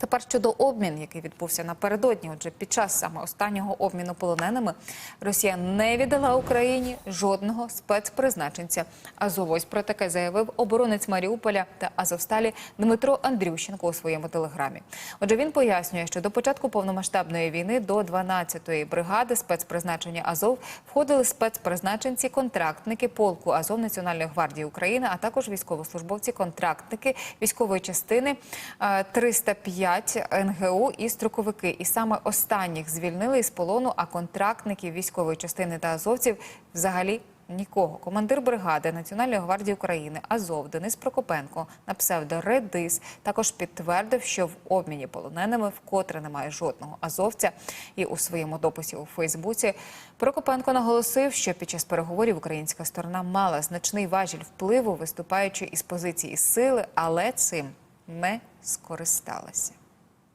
Тепер щодо обмін, який відбувся напередодні, отже, під час саме останнього обміну полоненими Росія не віддала Україні жодного спецпризначенця. Азовось про таке заявив оборонець Маріуполя та Азовсталі Дмитро Андрющенко у своєму телеграмі. Отже, він пояснює, що до початку повномасштабної війни до 12-ї бригади спецпризначення Азов входили спецпризначенці, контрактники полку Азов Національної гвардії України, а також військовослужбовці, контрактники військової частини е, 305 5 НГУ і строковики, і саме останніх звільнили із полону. А контрактників військової частини та азовців взагалі нікого. Командир бригади Національної гвардії України Азов Денис Прокопенко на псевдо Редис також підтвердив, що в обміні полоненими вкотре немає жодного азовця. І у своєму дописі у Фейсбуці Прокопенко наголосив, що під час переговорів українська сторона мала значний важіль впливу, виступаючи із позиції сили, але цим. не скористалася.